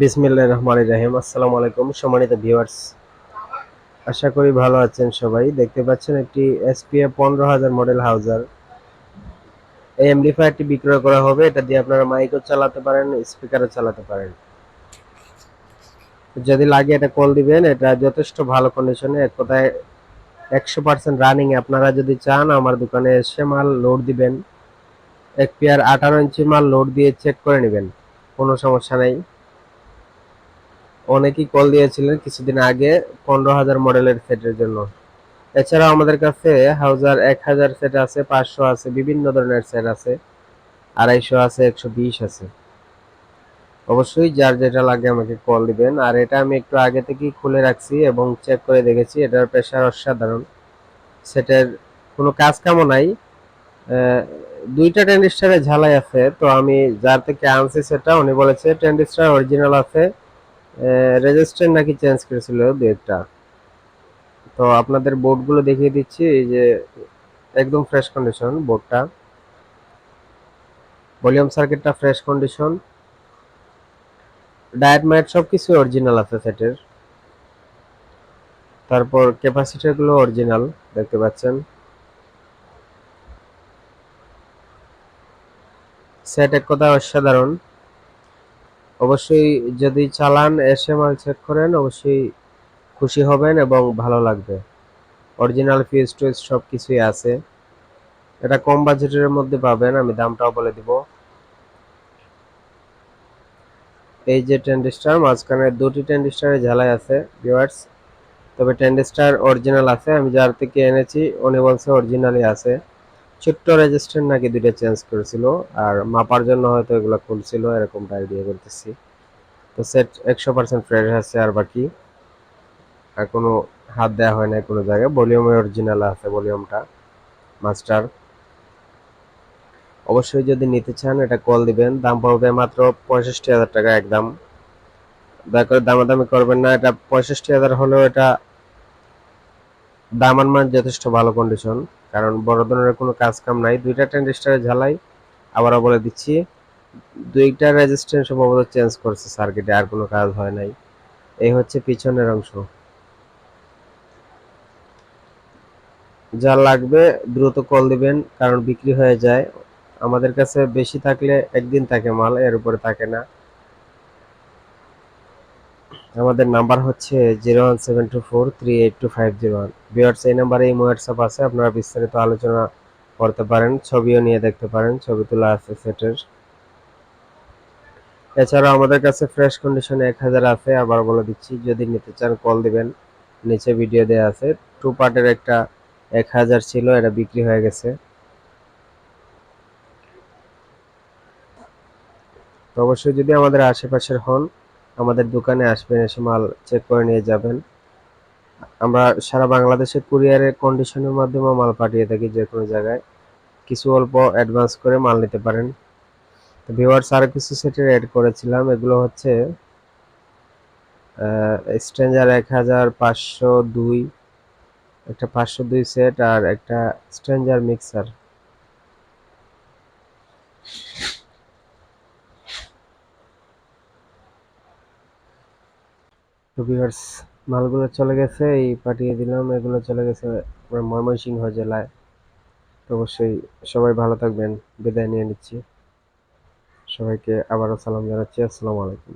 বিসমিল্লাহ রহমান রাহিম। আসসালামু আলাইকুম সম্মানিত ভিউয়ার্স আশা করি ভালো আছেন সবাই। দেখতে পাচ্ছেন একটি এসপিএ পনেরো হাজার মডেল হাউজার এই এমডিফায়ারটি বিক্রয় করা হবে। এটা দিয়ে আপনারা মাইকও চালাতে পারেন স্পিকারও চালাতে পারেন। যদি লাগে এটা কল দিবেন। এটা যথেষ্ট ভালো কন্ডিশনে এক কথায় একশো পার্সেন্ট রানিং আপনারা যদি চান, আমার দোকানে এসে মাল লোড দিবেন। এক পেয়ার আঠারো ইঞ্চি মাল লোড দিয়ে চেক করে নেবেন। কোনো সমস্যা নেই। অনেকেই কল দিয়েছিলেন কিছুদিন আগে পনেরো হাজার মডেলের সেটের জন্য। এছাড়াও আমাদের কাছে হাউজার এক হাজার সেট আছে, পাঁচশো আছে, বিভিন্ন ধরনের সেট আছে, আড়াইশো আছে, একশো বিশ আছে। অবশ্যই যার যেটা লাগে আমাকে কল দিবেন। আর এটা আমি একটু আগে থেকেই খুলে রাখছি এবং চেক করে দেখেছি, এটার প্রেশার অসাধারণ। সেটের কোনো কাজ কামও নাই দুইটা টেন্ডিস্টারে ঝালাই আছে, তো আমি যার থেকে আনছি সেটা, উনি বলেছে টেন্ডিস্টার অরিজিনাল আছে। রেজিস্ট্রেন্ট নাকি চেঞ্জ করেছিল দু তো আপনাদের বোর্ডগুলো দেখিয়ে দিচ্ছি, এই যে একদম ফ্রেশ কন্ডিশন বোর্ডটা ভলিউম সার্কিটটা ফ্রেশ কন্ডিশন ডায়েট ম্যাট সব কিছু অরিজিনাল আছে সেটের তারপর ক্যাপাসিটারগুলো অরিজিনাল দেখতে পাচ্ছেন। সেট এক কথা অসাধারণ। অবশ্যই যদি চালান, এসে মাল চেক করেন, অবশ্যই খুশি হবেন এবং ভালো লাগবে। অরিজিনাল ফিউজ টুইজ সব কিছুই আছে। এটা কম বাজেটের মধ্যে পাবেন, আমি দামটাও বলে দিব। এই যে টেন্ডিস্টার মাঝখানে দুটি টেন্ডিস্টারে ঝালাই আছে ভিউয়ার্স তবে টেন্ডিস্টার অরিজিনাল আছে, আমি যার থেকে এনেছি, উনি বলছে অরিজিনালই আছে। ছোট্ট রেজিস্ট্যান্ট নাকি দুইটা চেঞ্জ করেছিল, আর মাপার জন্য হয়তো এগুলো খুলছিল, এরকমটা আইডিয়া করতেছি। তো সেট একশো পার্সেন্ট ফ্রেশ আছে আর বাকি। আর কোনো হাত দেওয়া হয় না কোনো জায়গায়। ভলিউমে অরিজিনাল আছে ভলিউমটা মাস্টার অবশ্যই যদি নিতে চান, এটা কল দিবেন। দাম পড়বে মাত্র পঁয়ষট্টি হাজার টাকা একদম। দয়া করে দামাদামি করবেন না, এটা পঁয়ষট্টি হাজার হলেও এটা দামান মান যথেষ্ট ভালো কন্ডিশন কারণ বড় ধরনের কোনো কাজ কাম নাই। দুইটা ট্রানজিস্টারে ঝালাই, আবারও বলে দিচ্ছি, দুইটা রেজিস্ট্যান্স সম্ভবত চেঞ্জ করছে সার্কিটে আর কোনো কাজ হয় নাই। এই হচ্ছে পিছনের অংশ। যা লাগবে দ্রুত কল দিবেন, কারণ বিক্রি হয়ে যায়। আমাদের কাছে বেশি থাকলে একদিন থাকে মাল, এর উপরে থাকে না। আমাদের নাম্বার হচ্ছে zero one seven two four three eight two five zero one. বিয়ার্স এই নাম্বারে এই হোয়াটসঅ্যাপ আছে, আপনারা বিস্তারিত আলোচনা করতে পারেন, ছবিও নিয়ে দেখতে পারেন, ছবি তোলা আছে সেটের এছাড়াও আমাদের কাছে ফ্রেশ কন্ডিশনে এক হাজার আছে, আবার বলে দিচ্ছি, যদি নিতে চান কল দিবেন, নিচে ভিডিও দেওয়া আছে। টু পার্টের একটা এক হাজার ছিল, এটা বিক্রি হয়ে গেছে। তো অবশ্যই যদি আমাদের আশেপাশের হন আমাদের দোকানে আসবেন, এসে মাল চেক করে নিয়ে যাবেন। আমরা সারা বাংলাদেশে কুরিয়ারের কন্ডিশনের মাধ্যমে মাল পাঠিয়ে থাকি যে কোনো জায়গায়। কিছু অল্প অ্যাডভান্স করে মাল নিতে পারেন। তো ভিওয়ার্স আরও কিছু সেটের অ্যাড করেছিলাম। এগুলো হচ্ছে স্ট্রেঞ্জার এক হাজার, পাঁচশো দুই, একটা পাঁচশো দুই সেট আর একটা স্ট্রেঞ্জার মিক্সার তো ভিউয়ার্স মালগুলো চলে গেছে, এই পাঠিয়ে দিলাম, এগুলো চলে গেছে ময়মনসিংহ জেলায়। তো অবশ্যই সবাই ভালো থাকবেন, বিদায় নিয়ে নিচ্ছি। সবাইকে আবারও সালাম জানাচ্ছি, আসসালামু আলাইকুম।